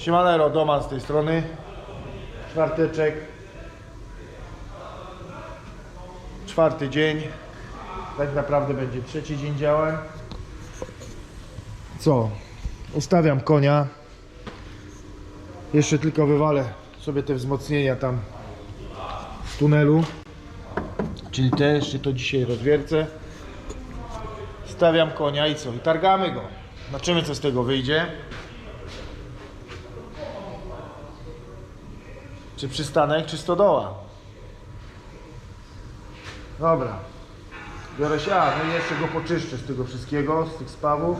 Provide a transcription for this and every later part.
Siemanero, Doman z tej strony. Czwarteczek. Czwarty dzień. Tak naprawdę będzie trzeci dzień działań. Co? Ustawiam konia. Jeszcze tylko wywalę sobie te wzmocnienia tam z tunelu. Czyli te jeszcze to dzisiaj rozwiercę. Stawiam konia i co? I targamy go. Zobaczymy co z tego wyjdzie. Czy przystanek, czy stodoła. Dobra. Biorę się, a no i jeszcze go poczyszczę z tego wszystkiego, z tych spawów.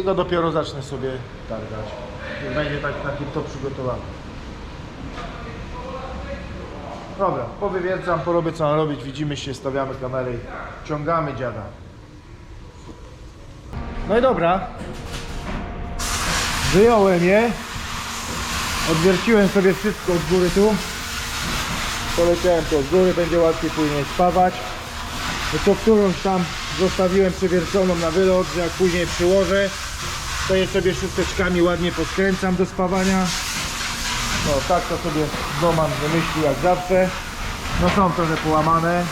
I go dopiero zacznę sobie targać. Będzie tak taki to przygotowany. Dobra, powywiercam, porobię co mam robić, widzimy się, stawiamy kamerę i ciągamy dziada. No i dobra. Wyjąłem je. Odwierciłem sobie wszystko od góry tu. Poleciałem to od góry, będzie łatwiej później spawać. To którąś tam zostawiłem przewierconą na wylot, że jak później przyłożę, to je sobie szósteczkami ładnie poskręcam do spawania. No tak to sobie Doman wymyślił jak zawsze. No są trochę połamane.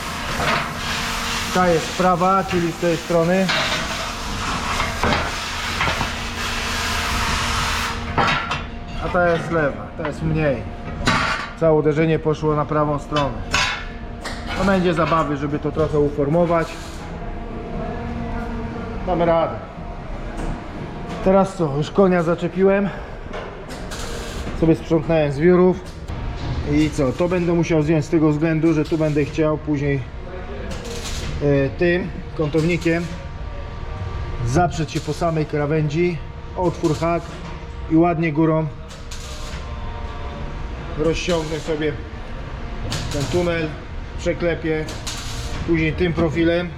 Ta jest prawa, czyli z tej strony. A ta jest lewa, ta jest mniej. Całe uderzenie poszło na prawą stronę. No będzie zabawy, żeby to trochę uformować. Damy radę. Teraz co, już konia zaczepiłem. Sobie sprzątnąłem z wiórów. I co, to będę musiał zdjąć z tego względu, że tu będę chciał później e, tym kątownikiem zaprzeć się po samej krawędzi, otwór hak i ładnie górą. Rozciągnę sobie ten tunel, przeklepię później tym profilem.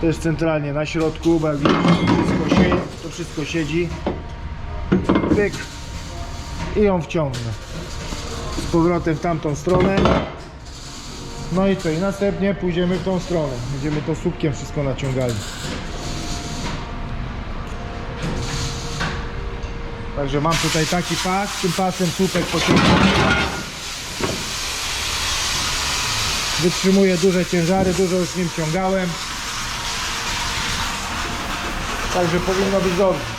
Też centralnie na środku, bo jak wszystko siedzi, to wszystko siedzi. Pyk. I ją wciągnę. Z powrotem w tamtą stronę. No i co, i następnie pójdziemy w tą stronę. Będziemy to słupkiem wszystko naciągali Także mam tutaj taki pas, tym pasem słupek pociągam. Wytrzymuje duże ciężary, dużo już nim ciągałem. Także powinno być dobrze.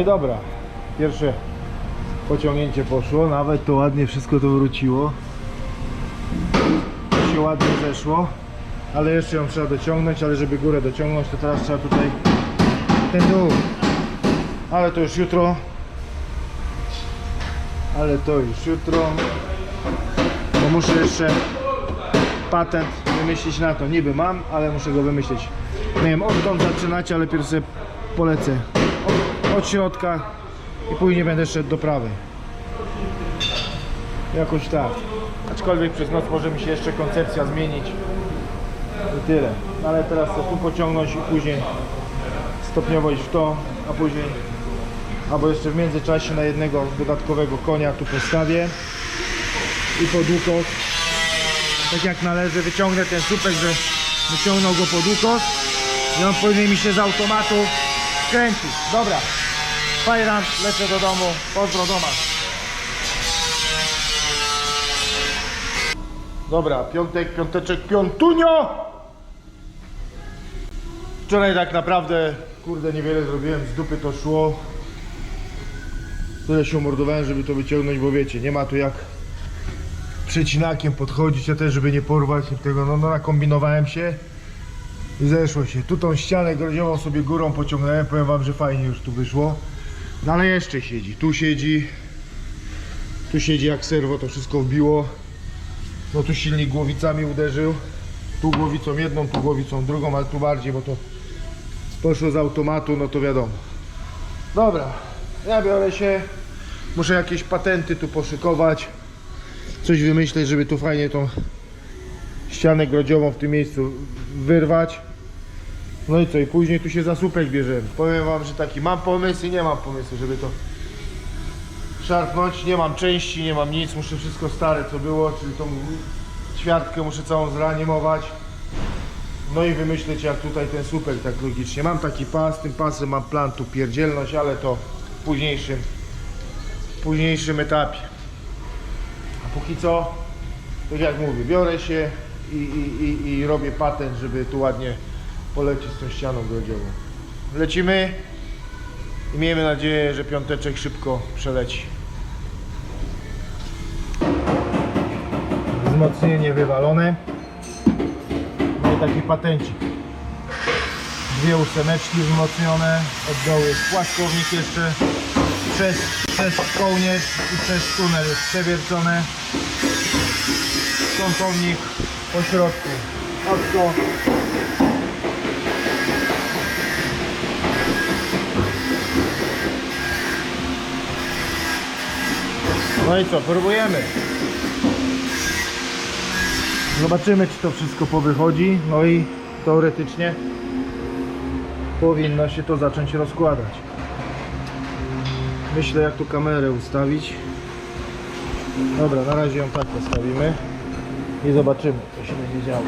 I dobra, pierwsze pociągnięcie poszło, nawet to ładnie wszystko to wróciło. To się ładnie zeszło, ale jeszcze ją trzeba dociągnąć, ale żeby górę dociągnąć, to teraz trzeba tutaj ten dół. Ale to już jutro. Ale to już jutro. Bo muszę jeszcze patent wymyślić na to. Niby mam, ale muszę go wymyślić. Nie wiem odkąd zaczynać, ale pierw sobie polecę od, od środka i później będę szedł do prawej. Jakoś tak. Aczkolwiek przez noc może mi się jeszcze koncepcja zmienić. I tyle. No ale teraz chcę tu pociągnąć i później stopniowo iść w to, a później albo jeszcze w międzyczasie na jednego dodatkowego konia tu postawię i pod łukos tak jak należy wyciągnę ten słupek, że wyciągnął go pod łukos i on powinien mi się z automatu kręcić. Dobra, fajran, lecę do domu, pozdro doma. Dobra, piątek, piąteczek, piątunio! Wczoraj tak naprawdę, kurde, niewiele zrobiłem, z dupy to szło. Tyle się umordowałem, żeby to wyciągnąć, bo wiecie, nie ma tu jak przecinakiem podchodzić, a też żeby nie porwać tego, no, no nakombinowałem się zeszło się. Tu tą ścianę groziową sobie górą pociągnąłem, powiem wam, że fajnie już tu wyszło. No ale jeszcze siedzi, tu siedzi, tu siedzi jak serwo, to wszystko wbiło. No tu silnik głowicami uderzył, tu głowicą jedną, tu głowicą drugą, ale tu bardziej, bo to poszło z automatu, no to wiadomo. Dobra, Ja biorę się, muszę jakieś patenty tu poszykować, coś wymyśleć, żeby tu fajnie tą ścianę grodziową w tym miejscu wyrwać. No i co, i później tu się za słupek bierzemy. Powiem wam, że taki mam pomysł i nie mam pomysłu, żeby to szarpnąć. Nie mam części, nie mam nic, muszę wszystko stare co było, czyli tą ćwiartkę muszę całą zreanimować. No i wymyśleć jak tutaj ten słupek tak logicznie. Mam taki pas, tym pasem mam plan tu pierdzielność, ale to w późniejszym, w późniejszym etapie. A póki co, tak jak mówię, biorę się i, i, i, i robię patent, żeby tu ładnie polecieć z tą ścianą grodziową. Lecimy i miejmy nadzieję, że piąteczek szybko przeleci. Wzmocnienie wywalone. No i taki patencik. Dwie ósemeczki wzmocnione. Od dołu jest płaskownik jeszcze. Przez, przez kołnierz i przez tunel jest przewiercone. Kątownik po środku. Oczko. No i co, próbujemy. Zobaczymy, czy to wszystko powychodzi. No i teoretycznie powinno się to zacząć rozkładać. Myślę, jak tu kamerę ustawić. Dobra, na razie ją tak postawimy i zobaczymy, co się będzie działo.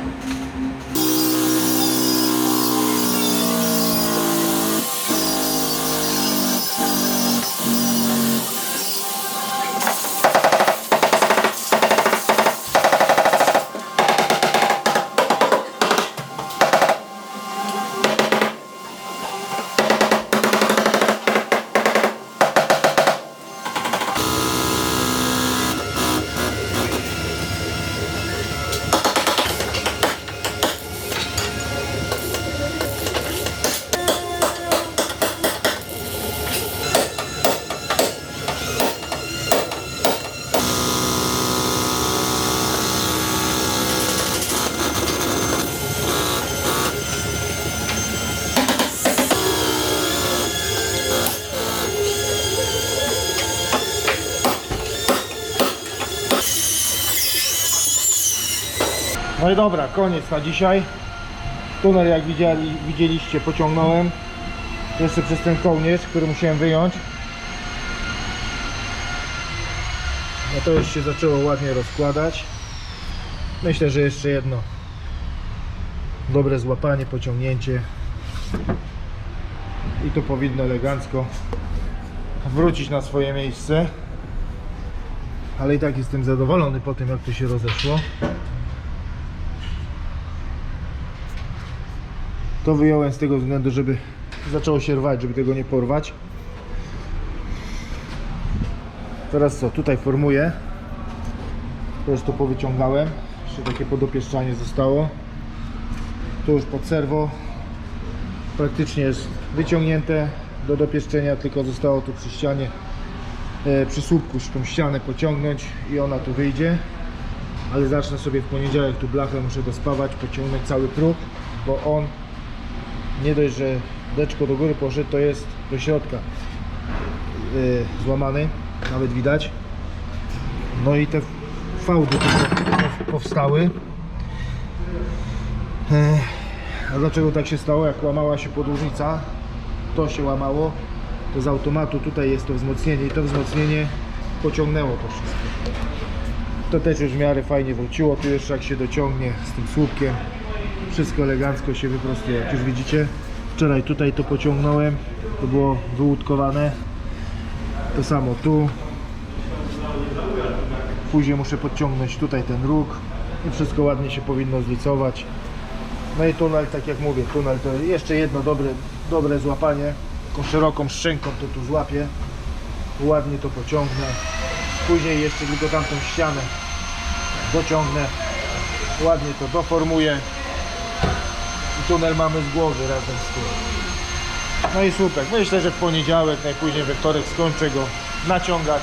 No i dobra, koniec na dzisiaj. Tunel jak widzieli, widzieliście pociągnąłem. Jeszcze przez ten kołnierz, który musiałem wyjąć. No to już się zaczęło ładnie rozkładać. Myślę, że jeszcze jedno dobre złapanie, pociągnięcie i to powinno elegancko wrócić na swoje miejsce. Ale i tak jestem zadowolony po tym, jak to się rozeszło. To wyjąłem z tego względu, żeby zaczęło się rwać, żeby tego nie porwać. Teraz co, tutaj formuję. Też to powyciągałem. Jeszcze takie podopieszczanie zostało. Tu już pod serwo. Praktycznie jest wyciągnięte do dopieszczenia, tylko zostało tu przy ścianie, e, przy słupku tą ścianę pociągnąć i ona tu wyjdzie. Ale zacznę sobie w poniedziałek tu blachę muszę dospawać, pociągnąć cały próg, bo on nie dość, że deczko do góry poszedł, to jest do środka yy, złamany, nawet widać. No i te fałdy powstały. Yy, A dlaczego tak się stało? Jak łamała się podłużnica, to się łamało, to z automatu tutaj jest to wzmocnienie i to wzmocnienie pociągnęło to wszystko. To też już w miarę fajnie wróciło, tu jeszcze jak się dociągnie z tym słupkiem, wszystko elegancko się wyprostuje. Jak już widzicie, wczoraj tutaj to pociągnąłem, to było wyłódkowane. To samo tu. Później muszę podciągnąć tutaj ten róg i wszystko ładnie się powinno zlicować. No i tunel, tak jak mówię, tunel to jeszcze jedno dobre, dobre złapanie. Taką szeroką szczęką to tu złapię. Ładnie to pociągnę. Później jeszcze tylko tamtą ścianę dociągnę. Ładnie to doformuję. I tunel mamy z głowy razem z tym. No i słupek. Myślę, że w poniedziałek, najpóźniej we wtorek skończę go naciągać.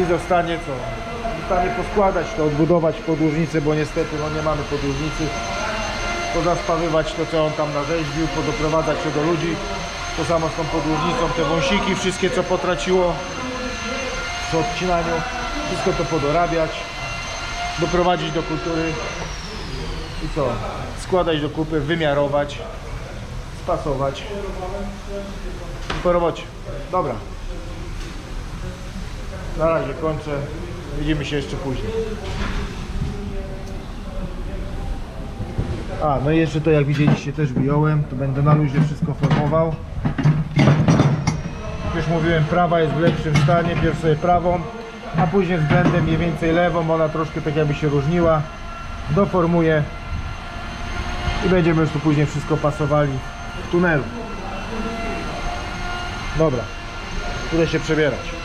I zostanie co? Zostanie poskładać to, odbudować podłużnicę, bo niestety no nie mamy podłużnicy. Pozaspawywać to, co on tam narzeźbił, podoprowadzać się do ludzi. To samo z tą podłużnicą, te wąsiki, wszystkie co potraciło przy odcinaniu. Wszystko to podorabiać, doprowadzić do kultury i co? Składać do kupy, wymiarować, spasować i po robocie. Dobra. Na razie kończę. Widzimy się jeszcze później. A, no i jeszcze to jak widzieliście też wyjąłem, to będę na luzie wszystko formował. Już mówiłem, prawa jest w lepszym stanie, pierw sobie prawą, a później względem mniej więcej lewą, ona troszkę tak jakby się różniła. Doformuję i będziemy już tu później wszystko pasowali w tunelu. Dobra, idę się przebierać.